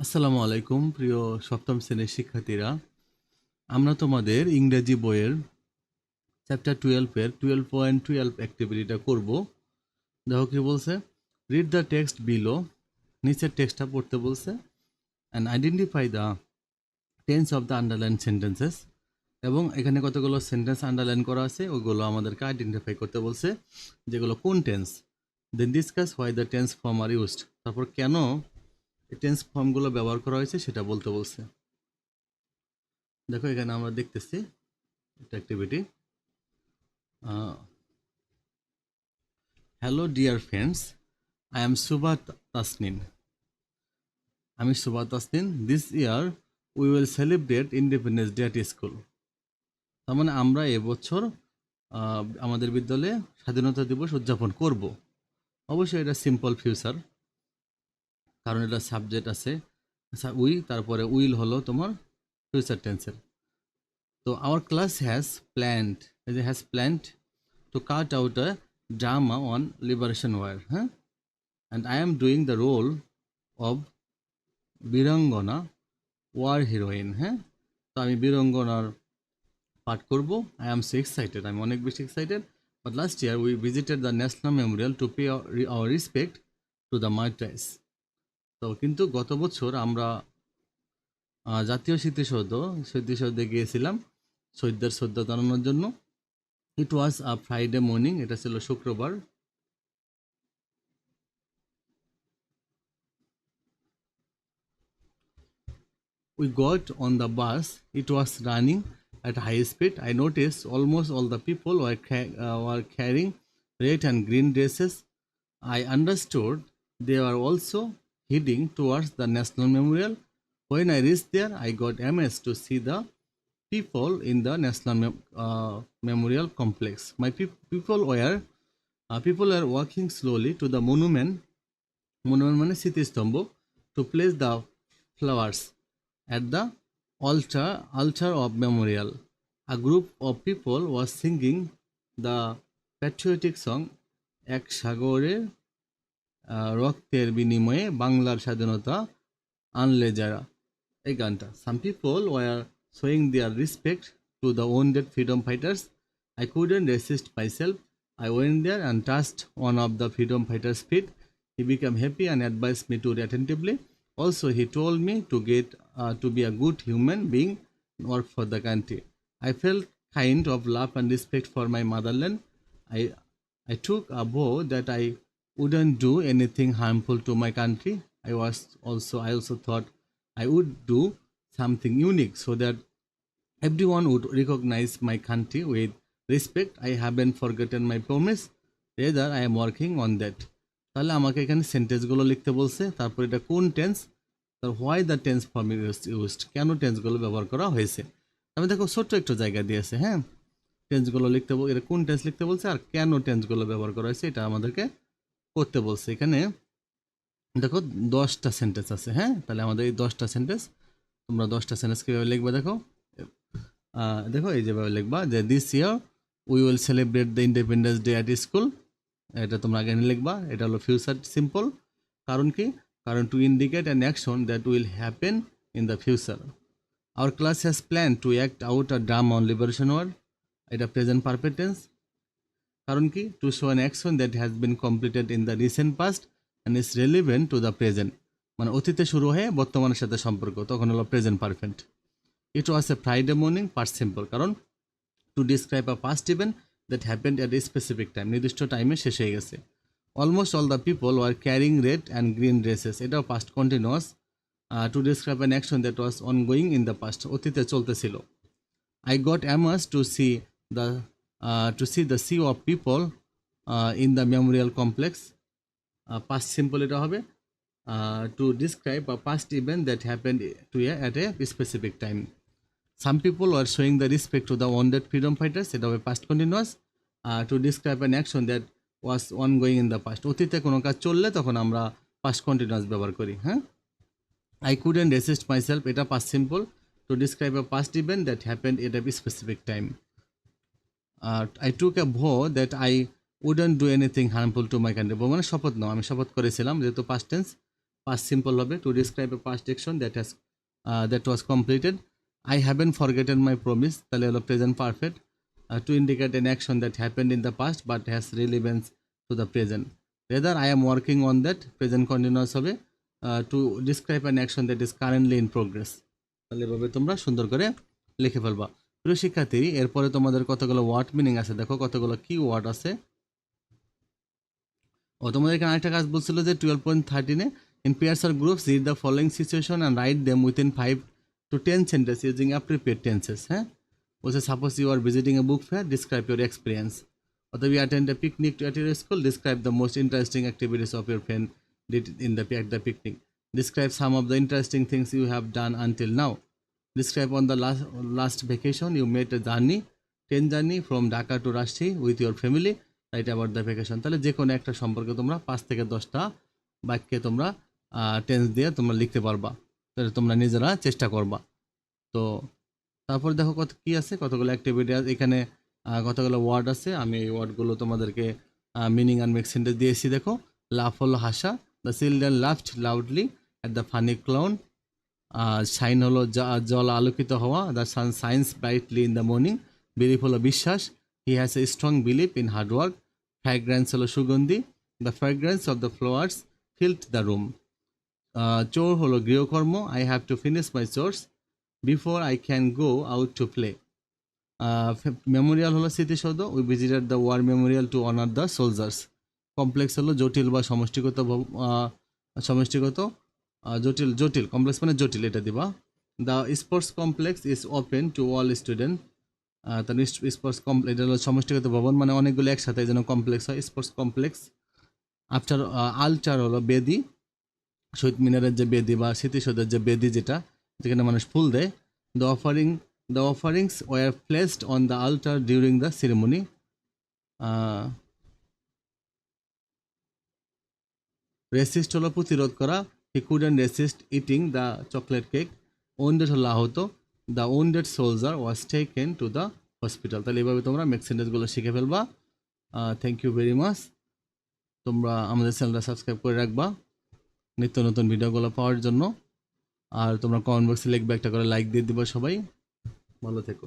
আসসালামু আলাইকুম, প্রিয় সপ্তম শ্রেণির শিক্ষার্থীরা। আমরা তোমাদের ইংরেজি বইয়ের চ্যাপ্টার টুয়েলভের টুয়েলভ পয়েন্ট টুয়েলভ অ্যাক্টিভিটিটা করব। দেখো কি বলছে? রিড দ্য টেক্সট বিলো নিচের টেক্সটটা পড়তে বলছে। And identify the tense of the underline sentences এবং এখানে কতগুলো সেন্টেন্স আন্ডারলাইন করা আছে, ওগুলো আমাদেরকে আইডেন্টিফাই করতে বলছে, যেগুলো কোন tense then discuss why the tense form are used তারপর কেন টেন্স ফর্মগুলো ব্যবহার করা হয়েছে, সেটা বলতে বলছে। দেখো, এখানে আমরা দেখতেছি একটা activity hello dear friends I am Subha Tasnin আমি Subha Tasnin this year we will celebrate independence day at school তার মানে আমরা এবছর আমাদের বিদ্যালয়ে স্বাধীনতা দিবস উদযাপন করব। অবশ্যই এটা সিম্পল ফিউচার কারণ এটা সাবজেক্ট আছে। উই, তারপরে উইল হলো তোমার ফিউচার টেন্সের তো our class has planned has plant to cut out a drama on liberation war হ্যাঁ? And I am doing the role of Birangana war heroine হ্যাঁ? তো আমি বীরাঙ্গনার পাঠ করব। আই এম সো এক্সাইটেড আমি অনেক বেশি excited but last year we visited the national memorial to pay our respect to the martyrs তো কিন্তু গত বছর আমরা জাতীয় স্মৃতিসৌধ, স্মৃতিসৌধে গিয়েছিলাম শহীদদের শ্রদ্ধা জানানোর জন্য। ইট ওয়াজ আ ফ্রাইডে মর্নিং এটা ছিল শুক্রবার। We got on the bus it was running at high speed I notice almost all the people were were carrying red and green dresses I understood they are also heading towards the national memorial when i reached there i got amazed to see the people in the national Mem- uh, memorial complex my peop people were uh, people are walking slowly to the monument monument মানে স্মৃতিস্তম্ভ to place the flowers at the altar altar of memorial a group of people was singing the patriotic song এক আহ, রক্তের বিনিময়ে বাংলার স্বাধীনতা আনলে যারা। এই গানটা। Some people were showing their respect to the wounded freedom fighters I couldn't resist myself I went there and touched one of the freedom fighters feet he became happy and advice me to he told me to get uh, to be a good human being and work for the country. I felt kind of love and respect for my motherland. I i took a vow that i wouldn't do anything harmful to my country i was also i also thought i would do something unique so that everyone would recognize my country with respect i haven't forgotten my promise rather i am working on that তাহলে আমাকে এখানে সেন্টেন্সগুলো লিখতে বলছে তারপর এটা কোন tense তার why the tense form used কেন টেন্সগুলো ব্যবহার করা হয়েছে আমি দেখো ছোট্ট একটু জায়গা দিয়েছে হ্যাঁ টেন্সগুলো লিখতে এটা কোন টেন্স লিখতে বলছে আর কেন টেন্সগুলো ব্যবহার করা হয়েছে এটা আমাদেরকে করতে বলছে। এখানে দেখো দশটা সেন্টেন্স আছে হ্যাঁ? তাহলে আমাদের এই দশটা সেন্টেন্স তোমরা দশটা সেন্টেন্স কীভাবে লিখবে দেখো? দেখো এই যেভাবে লিখবা যে this year we will celebrate the independence day at school এটা তোমরা আগে লিখবা, এটা হলো ফিউচার সিম্পল কারণ কি? কারণ to indicate an action that will happen in the future our class has plan to act out a drama on liberation war এটা প্রেজেন্ট পারফেক্ট টেন্স কারণ কি? To show an action that has been completed in the recent past and is relevant to the present মানে অতীতে শুরু হয়ে বর্তমানের সাথে সম্পর্ক তখন হলো present perfect it was a Friday morning part simple কারণ to describe a past event that happened at a specific time নির্দিষ্ট টাইমে শেষ হয়ে গেছে। Almost all the people were carrying red and green dresses এটাও past continuous to describe an action that was ongoing in the past অতীতে চলতেছিল। I got to see the uh, to see the sea of people uh, in the memorial complex. Uh, past simple এটা হবে uh, to describe a past event that happened to a, at a specific time. Some people were showing the respect to the wounded freedom fighters. এটা হবে past continuous. Uh, to describe an action that was ongoing in the past. অতীতে কোনো কাজ চললে তখন আমরা past continuous ব্যবহার করি হ্যাঁ I couldn't resist myself. এটা past simple to describe a past event that happened at a specific time. Uh, I took a vow that I wouldn't do anything harmful to my country. মানে শপথ নাও। আমি শপথ করেছিলাম যেহেতু past tense past simple হবে। To describe a past action that has that was completed I haven't forgotten my promise তাহলে হলো present perfect to indicate an action that happened in the past but has relevance to the present rather I am working on that present continuous হবে। To describe an action that is currently in progress তাহলে এভাবে তোমরা সুন্দর করে লিখে ফেলবা। প্রিয় শিক্ষার্থী, এরপরে তোমাদের কতগুলো ওয়ার্ড মিনিং আছে? দেখো কতগুলো কি ওয়ার্ড আছে। ও তোমাদের এখানে আরেকটা কাজ বলছিল যে twelve point থার্টিনে in pairs or groups read the following situation and write them within five to ten sentence using appropriate tenses হ্যাঁ? বলছে suppose you are visiting a book fair describe your experience অথবা you attend a picnic to at your school describe the most interesting activities of your friend did in the at the picnic describe some of the interesting things you have done until now. Describe on the last last vacation, you made a journey train journey from Dhaka to Rajshahi with your family write about the vacation তাহলে যে কোনো একটা সম্পর্কে তোমরা পাঁচ থেকে দশটা বাক্যে তোমরা টেন্স দিয়ে তোমরা লিখতে পারবা। তাহলে তোমরা নিজেরা চেষ্টা করবা। তো তারপর দেখো কত, কি আছে? কতগুলো অ্যাক্টিভিটি আছে? এখানে কতগুলো ওয়ার্ড আছে? আমি এই ওয়ার্ডগুলো তোমাদেরকে মিনিং অ্যান্ড মেক সেন্টেন্স দিয়েছি, দেখো। লাভ হলো হাসা the children loved loudly at the funny clown shine হলো জল আলোকিত হওয়া the sun shines brightly in the morning belief হলো বিশ্বাস he has a strong belief in hard work fragrance হলো সুগন্ধি the fragrance of the flowers filled the room chore হলো গৃহকর্ম I have to finish my chores before I can go out to play memorial হলো স্মৃতিসৌধ we visited the war memorial to honour the soldiers complex হলো জটিল বা সমষ্টিগত সমষ্টিগত জটিল জটিল কমপ্লেক্স মানে জটিল এটা দিবা the sports complex is open to all student তার স্পোর্টস কমপ্লেক্স এটা হলো সমষ্টিগত ভবন মানে অনেকগুলো একসাথে জন্য কমপ্লেক্স হয় স্পোর্টস কমপ্লেক্স আফটার আলচার হলো বেদি, শহীদ মিনারের যে বেদি বা স্মৃতিসৌধের যে বেদি যেটা, যেখানে মানুষ ফুল দেয়। The offering the offerings were placed on the altar during the ceremony resist হলো প্রতিরোধ করা resist eating the chocolate cake wounded হলো আহত the wounded soldier was taken to the hospital তাহলে এইভাবে তোমরা মেক্সেন্টেজগুলো শিখে ফেলবা। থ্যাংক ইউ ভেরি মাচ তোমরা আমাদের চ্যানেলটা সাবস্ক্রাইব করে রাখবা। নিত্য নতুন ভিডিওগুলো পাওয়ার জন্য। আর তোমরা কমেন্ট বক্সে লিখবে, একটা করে লাইক দিয়ে দিবা সবাই। ভালো থেকো।